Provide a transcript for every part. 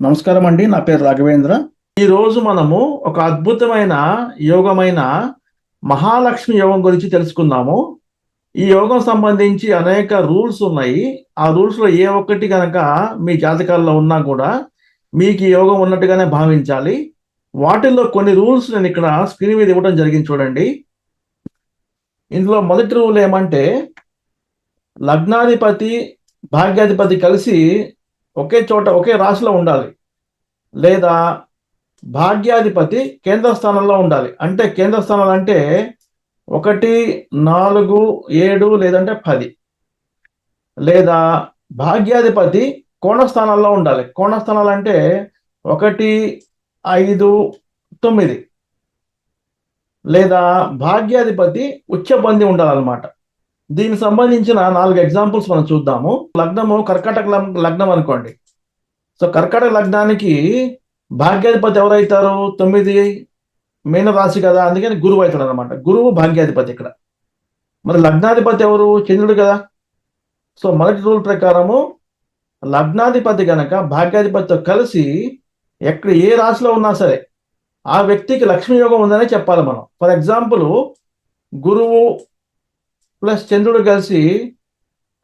నమస్కారం అండి నా పేరు రాఘవేంద్ర. ఈ రోజు మనము ఒక అద్భుతమైన యోగమైన మహాలక్ష్మి యోగం గురించి తెలుసుకుందాము. ఈ యోగం సంబంధించి అనేక రూల్స్ ఉన్నాయి. ఆ రూల్స్లో ఏ ఒక్కటి కనుక మీ జాతకాల్లో ఉన్నా కూడా మీకు ఈ యోగం ఉన్నట్టుగానే భావించాలి. వాటిల్లో కొన్ని రూల్స్ నేను ఇక్కడ స్క్రీన్ మీద ఇవ్వడం జరిగింది చూడండి. ఇందులో మొదటి రూల్ ఏమంటే లగ్నాధిపతి భాగ్యాధిపతి కలిసి ఒకే చోట ఒకే రాశిలో ఉండాలి. లేదా భాగ్యాధిపతి కేంద్ర స్థానంలో ఉండాలి. అంటే కేంద్ర స్థానాలు అంటే ఒకటి నాలుగు ఏడు లేదంటే పది. లేదా భాగ్యాధిపతి కోణస్థానాల్లో ఉండాలి. కోణస్థానాలు అంటే ఒకటి ఐదు తొమ్మిది. లేదా భాగ్యాధిపతి ఉచ్చబంది ఉండాలన్నమాట. దీనికి సంబంధించిన నాలుగు ఎగ్జాంపుల్స్ మనం చూద్దాము. లగ్నము కర్కాటక లగ్నం అనుకోండి. సో కర్కాటక లగ్నానికి భాగ్యాధిపతి ఎవరైతారు? తొమ్మిది మీన రాశి కదా అందుకని గురువు అవుతాడు అనమాట గురువు భాగ్యాధిపతి ఇక్కడ. మరి లగ్నాధిపతి ఎవరు? చంద్రుడు కదా. సో మొదటి రూల్ ప్రకారము లగ్నాధిపతి గనక భాగ్యాధిపతితో కలిసి ఎక్కడ ఏ రాశిలో ఉన్నా సరే ఆ వ్యక్తికి లక్ష్మీ యోగం ఉందనే చెప్పాలి మనం. ఫర్ ఎగ్జాంపుల్ గురువు ప్లస్ చంద్రుడు కలిసి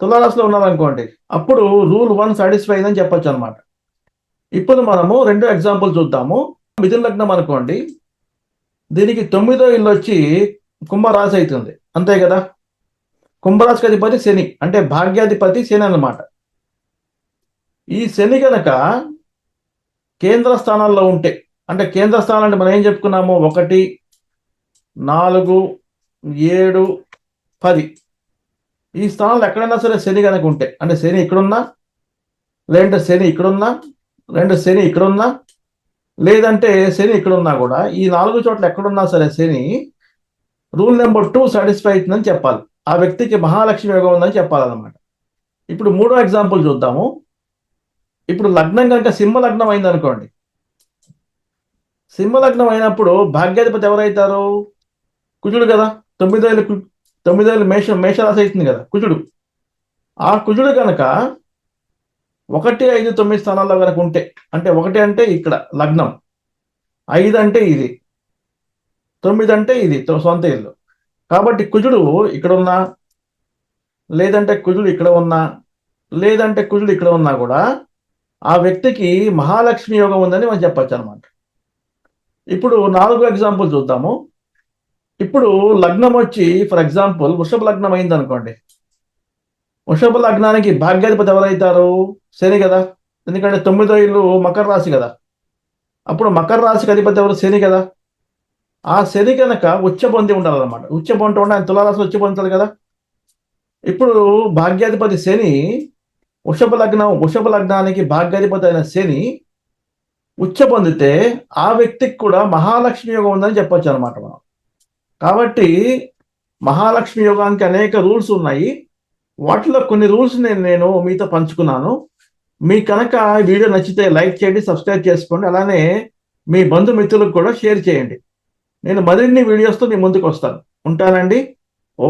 తులారాశిలో ఉన్నారనుకోండి అప్పుడు రూల్ వన్ సాటిస్ఫై అని చెప్పొచ్చు అనమాట ఇప్పుడు మనము రెండో ఎగ్జాంపుల్ చూద్దాము. మిథున లగ్నం అనుకోండి దీనికి తొమ్మిదో ఇల్లు వచ్చి కుంభరాశి అవుతుంది. అంతే కదా? కుంభరాశికి అధిపతి శని అంటే భాగ్యాధిపతి శని అన్నమాట. ఈ శని కనుక కేంద్ర స్థానాల్లో ఉంటే అంటే కేంద్ర స్థానాలు అంటే మనం ఏం చెప్పుకున్నాము? ఒకటి నాలుగు ఏడు పది. ఈ స్థానంలో ఎక్కడైనా సరే శని కనుక ఉంటే అంటే శని ఇక్కడున్నా లేదంటే శని ఇక్కడున్నా లేదంటే శని ఇక్కడున్నా లేదంటే శని ఇక్కడున్నా కూడా ఈ నాలుగు చోట్ల ఎక్కడున్నా సరే శని రూల్ నెంబర్ టూ సాటిస్ఫై అవుతుందని చెప్పాలి. ఆ వ్యక్తికి మహాలక్ష్మి యోగం ఉందని చెప్పాలన్నమాట. ఇప్పుడు మూడో ఎగ్జాంపుల్ చూద్దాము. ఇప్పుడు లగ్నం కనుక సింహ లగ్నం అయింది అనుకోండి సింహ లగ్నం అయినప్పుడు భాగ్యాధిపతి ఎవరైతారు? కుజుడు కదా. తొమ్మిదో తొమ్మిదేళ్ళు మేష మేషరాశి అవుతుంది కదా కుజుడు. ఆ కుజుడు కనుక ఒకటి ఐదు తొమ్మిది స్థానాల్లో కనుక ఉంటే అంటే ఒకటి అంటే ఇక్కడ లగ్నం ఐదు అంటే ఇది తొమ్మిది అంటే ఇది సొంత ఇల్లు. కాబట్టి కుజుడు ఇక్కడ ఉన్నా లేదంటే కుజుడు ఇక్కడ ఉన్నా లేదంటే కుజుడు ఇక్కడ ఉన్నా కూడా ఆ వ్యక్తికి మహాలక్ష్మి యోగం ఉందని మనం చెప్పచ్చు అనమాట ఇప్పుడు నాలుగో ఎగ్జాంపుల్ చూద్దాము. ఇప్పుడు లగ్నం వచ్చి ఫర్ ఎగ్జాంపుల్ వృషభ లగ్నం అయింది అనుకోండి వృషభ లగ్నానికి భాగ్యాధిపతి ఎవరైతారు? శని కదా. ఎందుకంటే తొమ్మిదో ఇల్లు మకర రాశి కదా. అప్పుడు మకర రాశికి అధిపతి ఎవరు? శని కదా. ఆ శని కనుక ఉచ్చ పొంది ఉండాలన్నమాట. ఉచ్చ పొంట ఉంటే ఆయన తులారాశి ఉచ్చ కదా. ఇప్పుడు భాగ్యాధిపతి శని వృషభ లగ్నం వృషభ లగ్నానికి భాగ్యాధిపతి అయిన శని ఉచ్చ పొందితే ఆ వ్యక్తికి కూడా మహాలక్ష్మి యోగం ఉందని చెప్పొచ్చు అనమాట మనం. కాబట్టి మహాలక్ష్మి యోగానికి అనేక రూల్స్ ఉన్నాయి. వాటిలో కొన్ని రూల్స్ నేను నేను మీతో పంచుకున్నాను. మీ కనుక వీడియో నచ్చితే లైక్ చేయండి సబ్స్క్రైబ్ చేసుకోండి. అలానే మీ బంధుమిత్రులకు కూడా షేర్ చేయండి. నేను మరిన్ని వీడియోస్తో మీ ముందుకు వస్తాను. ఉంటానండి. ఓ